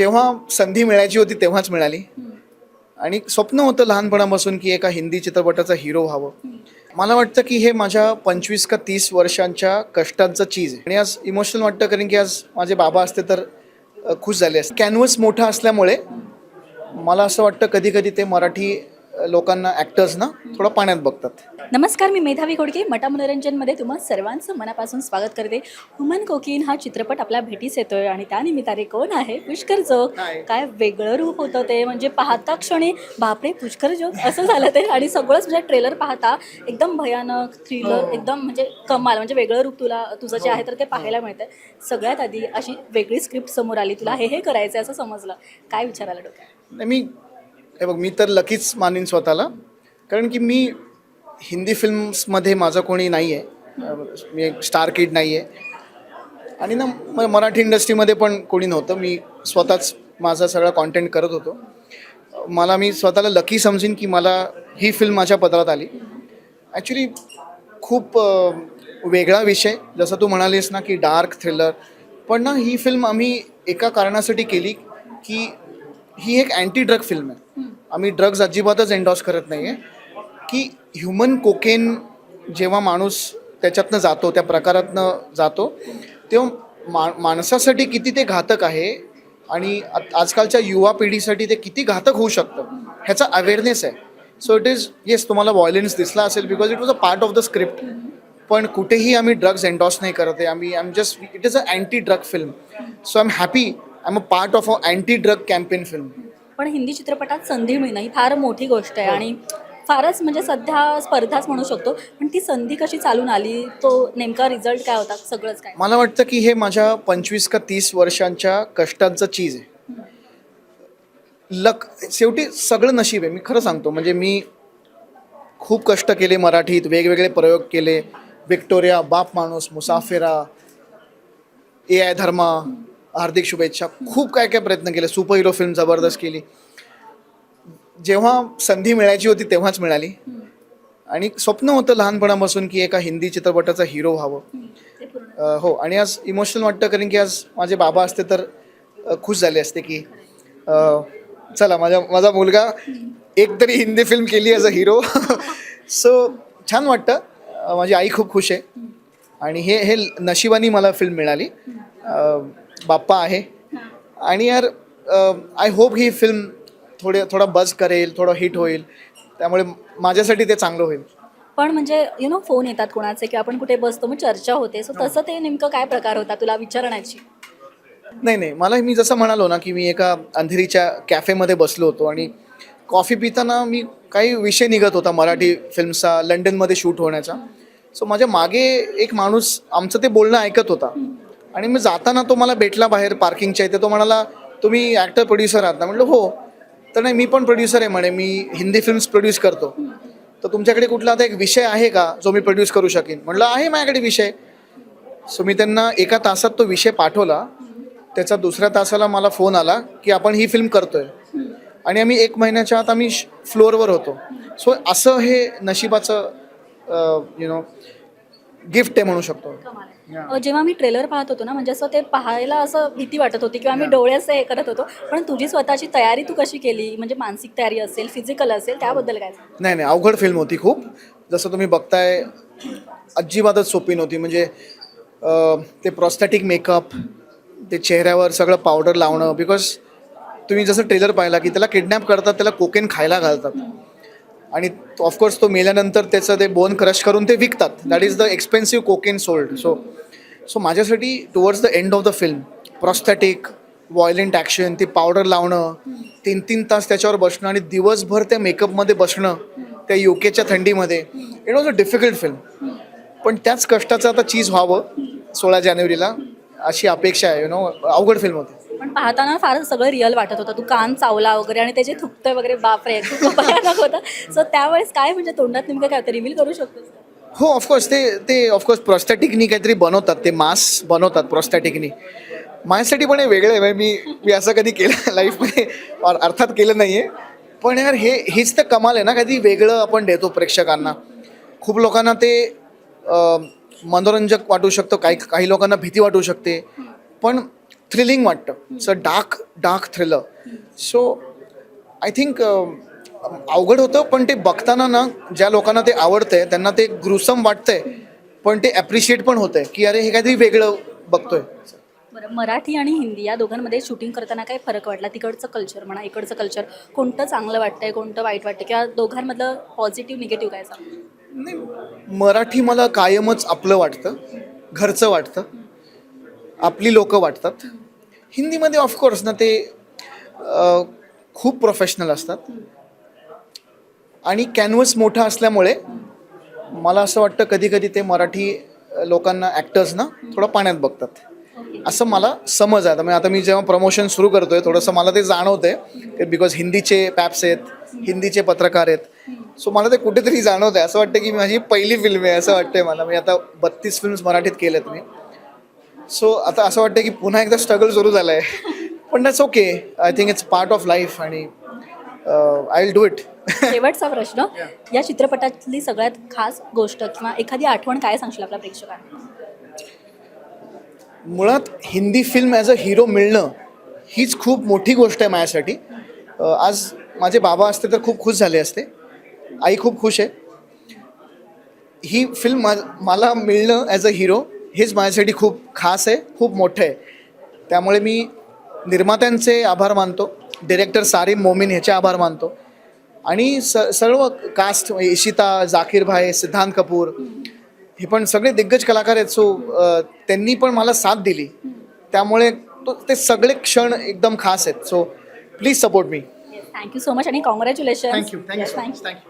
जेव्हा संधी मिळायची होती तेव्हाच मिळाली. आणि स्वप्न होतं लहानपणापासून की एका हिंदी चित्रपटाचा हिरो व्हावं. मला वाटतं की हे माझ्या पंचवीस का तीस वर्षांच्या कष्टांचं चीज आहे. आणि आज इमोशनल वाटतं कारण की आज माझे बाबा असते तर खुश झाले असते. कॅनव्हस मोठा असल्यामुळे मला असं वाटतं कधी कधी ते मराठी लोकांना ॲक्टर्सना थोडं पाण्यात बघतात. नमस्कार मी मेधावी घोडके मटा मनोरंजनमध्ये तुम्हा सर्वांचं मनापासून स्वागत करते. हुमन कोकीन हा चित्रपट आपल्या भेटीस येतोय आणि त्यानिमित्ताने कोण आहे? पुष्कर जोग. Hi. काय वेगळं रूप होतं ते? म्हणजे पाहता क्षणी बापरे पुष्कर जोग असं झालं ते. आणि सगळंच म्हणजे ट्रेलर पाहता एकदम भयानक थ्रिलर हो. एकदम म्हणजे कमाल. म्हणजे वेगळं रूप तुला तुझं जे आहे तर ते पाहायला मिळतंय. सगळ्यात आधी अशी वेगळी स्क्रिप्ट समोर आली. तुला हे हे करायचं असं समजलं. काय विचार आला डोक्यात? नाही मी हे बघ मी तर लकीच मानीन स्वतःला. कारण की मी हिंदी फिल्म्समध्ये माझं कोणी नाही आहे मी एक स्टार किड नाही आहे आणि ना म मराठी इंडस्ट्रीमध्ये पण कोणी नव्हतं. मी स्वतःच माझा सगळा कॉन्टेंट करत होतो. मला मी स्वतःला लकी समजीन की मला ही फिल्म माझ्या पदरात आली. ॲक्च्युली खूप वेगळा विषय. जसं तू म्हणालीस ना की डार्क थ्रिलर पण ना ही फिल्म आम्ही एका कारणासाठी केली की ही एक अँटी ड्रग फिल्म आहे. आम्ही ड्रग्ज अजिबातच एन्डॉस करत नाही आहे की ह्युमन कोकेन जेव्हा माणूस त्याच्यातनं जातो त्या प्रकारातनं जातो तेव्हा मा माणसासाठी किती ते घातक आहे आणि आजकालच्या युवा पिढीसाठी ते किती घातक होऊ शकतं ह्याचा अवेअरनेस आहे. सो इट इज येस तुम्हाला व्हायलेन्स दिसला असेल because it was a part of the script पण कुठेही आम्ही ड्रग्ज एन्डॉस नाही करत आहे. आम्ही आम just it is a anti drug film so I am happy I am a part of a anti drug campaign film पण हिंदी चित्रपटात संधी मिळणं ही फार मोठी गोष्ट आहे. आणि फारच म्हणजे सध्या स्पर्धाच म्हणू शकतो पण ती संधी कशी चालून आली तो नेमका रिझल्ट काय होता सगळंच काय? मला वाटतं की हे माझ्या पंचवीस का तीस वर्षांच्या कष्टांचं चीज आहे. लक शेवटी सगळं नशीब आहे मी खरं सांगतो. म्हणजे मी खूप कष्ट केले मराठीत वेगवेगळे प्रयोग केले. विक्टोरिया बाप माणूस मुसाफिरा ए आय धर्मा हार्दिक शुभेच्छा. खूप काय काय प्रयत्न केले. सुपर हिरो फिल्म जबरदस्त केली. जेव्हा संधी मिळायची होती तेव्हाच मिळाली. आणि स्वप्न होतं लहानपणापासून की एका हिंदी चित्रपटाचा हिरो व्हावं. अ, हो आणि आज इमोशनल वाटतं कारण की आज माझे बाबा असते तर अ, खुश झाले असते की अ, चला माझ्या माझा मुलगा एक तरी हिंदी फिल्म केली ॲज अ हिरो सो छान वाटतं. अ, माझी आई खूप खुश आहे. आणि हे हे नशिबाने मला फिल्म मिळाली. अ, बाप्पा आहे. आणि यार आय होप ही फिल्म थोडे थोडा बज करेल थोडं हिट होईल. त्यामुळे माझ्यासाठी ते चांगलं होईल. पण म्हणजे यु नो फोन येतात कोणाचे किंवा आपण कुठे बसतो मग चर्चा होते. सो तसं ते नेमकं काय प्रकार होता तुला विचारण्याची? नाही नाही. मला मी जसं म्हणालो ना की मी एका अंधेरीच्या कॅफेमध्ये बसलो होतो आणि कॉफी पिताना मी काही विषय निघत होता मराठी फिल्मचा लंडनमध्ये शूट होण्याचा. सो माझ्या मागे एक माणूस आमचं ते बोलणं ऐकत होता. आणि मी जाताना तो मला भेटला बाहेर पार्किंगच्या इथे. तो म्हणाला तुम्ही ॲक्टर प्रोड्युसर आहात ना? म्हटलं हो. तर नाही मी पण प्रोड्युसर आहे म्हणे. मी हिंदी फिल्म्स प्रोड्यूस करतो. तर तुमच्याकडे कुठला आता एक विषय आहे का जो मी प्रोड्यूस करू शकेन? म्हटलं आहे माझ्याकडे विषय. सो मी त्यांना एका तासात तो विषय पाठवला. त्याचा दुसऱ्या तासाला मला फोन आला की आपण ही फिल्म करतोय. आणि आम्ही एक महिन्याच्या आत आम्ही फ्लोअरवर होतो. सो असं हे नशिबाचं यु नो गिफ्ट आहे म्हणू शकतो. अ, जेव्हा मी ट्रेलर पाहत होतो ना म्हणजे असं ते पाहायला असं भीती वाटत होती किंवा मी डोळे असे हे करत होतो. पण तुझी स्वतःची तयारी तू कशी केली? म्हणजे मानसिक तयारी असेल फिजिकल असेल त्याबद्दल काय? सांग? नाही नाही अवघड फिल्म होती खूप. जसं तुम्ही बघताय अजिबातच सोपी नव्हती. म्हणजे अं, ते प्रॉस्थेटिक मेकअप ते चेहऱ्यावर सगळं पावडर लावणं बिकॉज तुम्ही जसं ट्रेलर पाहिला की त्याला किडनॅप करतात त्याला कोकेन खायला घालतात. आणि ऑफकोर्स तो मेल्यानंतर त्याचं ते बोन क्रश करून ते विकतात. That is the expensive cocaine sold so so माझ्यासाठी towards the end of the film prosthetic violent action ती पावडर लावणं तीन तीन तास त्याच्यावर बसणं आणि दिवसभर त्या मेकअपमध्ये बसणं त्या युकेच्या थंडीमध्ये it was a difficult film पण त्याच कष्टाचं आता चीज व्हावं सोळा जानेवारीला अशी अपेक्षा आहे यु नो अवघड फिल्म होती. पाहताना फार सगळं रिअल वाटत होतं. तू कान चावला वगैरे आणि त्याचे थुकतं वगैरे बापरे खूप भयानक होतं. सो त्यावेळेस काय म्हणजे तोंडात नेमकं काय होतं? रिव्हील करू शकतोस का? हो ऑफकोर्स ते ते ऑफकोर्स प्रॉस्टॅटिकनी काहीतरी बनवतात. ते मास बनवतात प्रॉस्टॅटिकनी माझ्यासाठी पण हे वेगळं आहे. म्हणजे मी मी असं कधी केलं लाईफमध्ये और- अर्थात केलं नाही आहे पण यार हे हेच तर कमाल आहे ना कधी वेगळं आपण देतो प्रेक्षकांना. खूप लोकांना ते अं, मनोरंजक वाटू शकतं काही काही लोकांना भीती वाटू शकते. पण थ्रिलिंग वाटतं. So dark dark thriller so I think अवघड होतं पण ते बघताना ना ज्या लोकांना ते आवडतंय त्यांना ते ग्रुसम वाटतंय पण ते ॲप्रिशिएट पण होतंय की अरे हे काहीतरी वेगळं बघतोय. बरं मराठी आणि हिंदी या दोघांमध्ये शूटिंग करताना काय फरक वाटला? तिकडचं कल्चर म्हणा इकडचं कल्चर कोणतं चांगलं वाटतंय कोणतं वाईट वाटतं किंवा दोघांमधलं पॉझिटिव्ह निगेटिव्ह काय सांग नाही मराठी मला कायमच आपलं वाटतं घरचं वाटतं. आपली लोकं वाटतात. हिंदीमध्ये ऑफकोर्स ना ते खूप प्रोफेशनल असतात. आणि कॅनव्हस मोठा असल्यामुळे मला असं वाटतं कधी कधी ते मराठी लोकांना ॲक्टर्सना थोडं पाण्यात बघतात. असं मला समज आहे. म्हणजे आता मी जेव्हा प्रमोशन सुरू करतो आहे थोडंसं मला ते जाणवतंय बिकॉज हिंदीचे पॅप्स आहेत हिंदीचे पत्रकार आहेत. सो मला ते कुठेतरी जाणवत आहे असं वाटतं की माझी पहिली फिल्म आहे असं वाटतं आहे मला. मी आता बत्तीस फिल्म्स मराठीत केल्यात मी. सो आता असं वाटतं की पुन्हा एकदा स्ट्रगल सुरू झालं आहे पण that's okay I think it's part of life आणि आय विल डू इट शेवटचा प्रश्न. या चित्रपटातली सगळ्यात खास गोष्ट किंवा एखादी आठवण काय सांगशील आपल्या प्रेक्षकांना? मुळात Hindi film as a hero मिळणं हीच खूप मोठी गोष्ट आहे माझ्यासाठी. अ, आज माझे बाबा असते तर खूप खुश झाले असते. आई खूप खुश आहे. ही फिल्म मला मिळणं ॲज अ हिरो हेच माझ्यासाठी खूप खास आहे खूप मोठं आहे. त्यामुळे मी निर्मात्यांचे आभार मानतो डिरेक्टर सारीम मोमीन ह्याचे आभार मानतो. आणि स सर्व कास्ट इशिता जाकीर भाई सिद्धांत कपूर हे पण सगळे दिग्गज कलाकार आहेत. सो त्यांनी पण मला साथ दिली. त्यामुळे तो ते सगळे क्षण एकदम खास आहेत. So please support me thank you so much आणि congratulation thank you thank you so much thank you